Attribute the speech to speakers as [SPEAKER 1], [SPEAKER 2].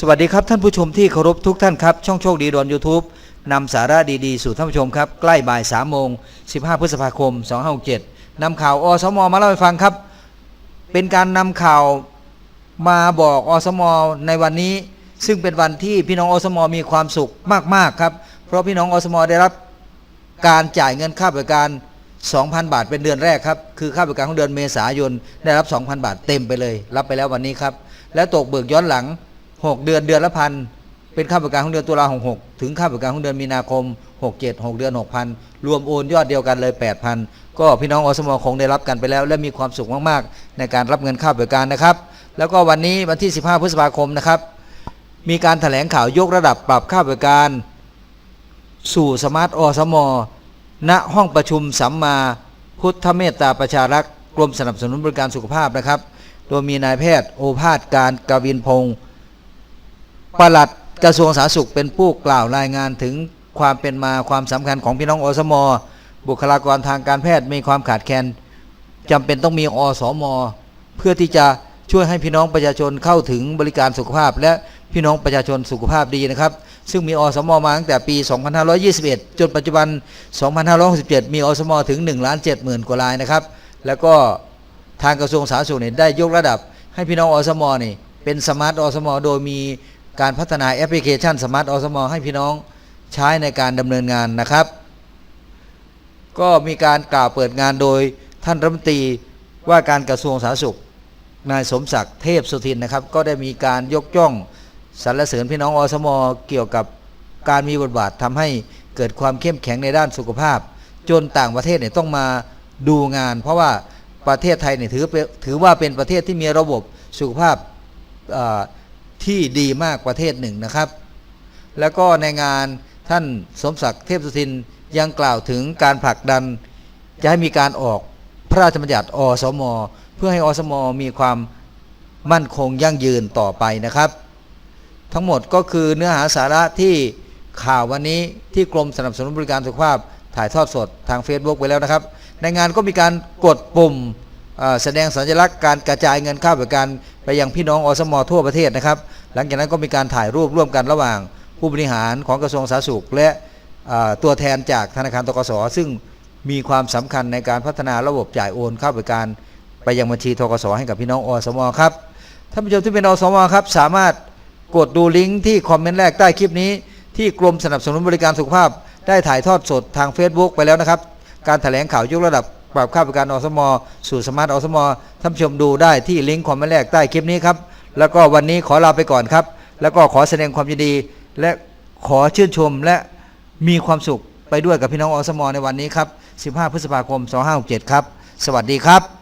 [SPEAKER 1] สวัสดีครับท่านผู้ชมที่เคารพทุกท่านครับ ช่องโชคดีดอนยูทูบนำสาระดีๆ สู่ท่านผู้ชมครับ ใกล้บ่าย3โมง 15 พฤษภาคม 2567นำข่าวอสมมาเล่าให้ฟังครับ เป็นการนำข่าวมาบอกอสมในวันนี้ ซึ่งเป็นวันที่พี่น้องอสมมีความสุขมากๆครับ เพราะพี่น้องอสมได้รับการจ่ายเงินค่าบริการ 2,000 บาทเป็นเดือนแรกครับคือค่าบริการของเดือนเมษายนได้รับ 2,000 บาทเต็มไปเลย รับไปแล้ววันนี้ครับและตกเบิกย้อนหลัง 6เดือนเดือนละพันเป็นค่าบริการของเดือนตุลาหกหกถึงค่าบริการของเดือนมีนาคม67 6เดือน6,000รวมโอนยอดเดียวกันเลย8,000ก็พี่น้องอสมคงได้รับกันไปแล้ว และมีความสุขมากๆ ในการรับเงินค่าบริการนะครับ แล้วก็วันนี้วันที่ 15 พฤษภาคมนะครับ มีการถแถลงข่าวยกระดับปรับค่าบริการ สู่สมาร์ทอสมณห้องประชุมสัมมาพุทธเมตตาประชารักษ์กรมสนับสนุนบริการสุขภาพนะครับ โดยมีนายแพทย์โอภาสการกวินพงศ์ ปลัดกระทรวงสาธารณสุขเป็นผู้กล่าวรายงานถึงความเป็นมาความสำคัญของพี่น้องอสม บุคลากรทางการแพทย์มีความขาดแคลนจำเป็นต้องมีอสม เพื่อที่จะช่วยให้พี่น้องประชาชนเข้าถึงบริการสุขภาพ และพี่น้องประชาชนสุขภาพดีนะครับ ซึ่งมีอสมมาตั้งแต่ปี 2521 จนปัจจุบัน 2567 มีอสมถึง1ล้าน7หมื่นกว่ารายนะครับ แล้วก็ทางกระทรวงสาธารณสุขเนี่ยได้ยกระดับให้พี่น้องอสมนี่เป็นสมาร์ทอสม โดยมี การพัฒนาแอปพลิเคชันสมาร์ทอสมให้พี่น้องใช้ในการดำเนินงานนะครับ ก็มีการกล่าวเปิดงานโดยท่านรัฐมนตรีว่าการกระทรวงสาธารณสุขนายสมศักดิ์เทพสุทินนะครับ ก็ได้มีการยกย่องสรรเสริญพี่น้องอสมเกี่ยวกับการมีบทบาททำให้เกิดความเข้มแข็งในด้านสุขภาพ จนต่างประเทศเนี่ยต้องมาดูงาน เพราะว่าประเทศไทยเนี่ยถือเป็นถือว่าเป็นประเทศที่มีระบบสุขภาพ ที่ดีมากประเทศหนึ่งนะครับ แล้วก็ในงานท่านสมศักดิ์เทพสุทินยังกล่าวถึงการผลักดัน จะให้มีการออกพระราชบัญญัติอสม เพื่อให้อสม มีความมั่นคงยั่งยืนต่อไปนะครับ ทั้งหมดก็คือเนื้อหาสาระที่ข่าววันนี้ที่กรมสนับสนุนบริการสุขภาพถ่ายทอดสดทาง Facebook ไปแล้วนะครับ ในงานก็มีการกดปุ่ม แสดงสัญลักษณ์การกระจายเงินค่าบริการไปยังพี่น้องอสมทั่วประเทศนะครับ หลังจากนั้นก็มีการถ่ายรูปร่วมกันระหว่างผู้บริหารของกระทรวงสาธารณสุข และตัวแทนจากธนาคารตกสซึ่งมีความสำคัญในการพัฒนาระบบจ่ายโอนค่าบริการ ไปยังบัญชีทกสให้กับพี่น้องอสมครับท่านผู้ชมที่เป็นอสมครับสามารถกดดูลิงก์ที่คอมเมนต์แรกใต้คลิปนี้ ที่กรมสนับสนุนบริการสุขภาพ ได้ถ่ายทอดสดทาง Facebook ไปแล้วนะครับ การแถลงข่าวยกระดับ ปรับค่าบริการอสม สู่สมาร์ทอสมท่านผู้ชมดูได้ที่ลิงก์คอมเมนต์แรกใต้คลิปนี้ครับ แล้วก็วันนี้ขอลาไปก่อนครับ แล้วก็ขอแสดงความยินดี และขอชื่นชมและมีความสุขไปด้วยกับพี่น้องอสม ในวันนี้ครับ 15 พฤษภาคม 2567 ครับ สวัสดีครับ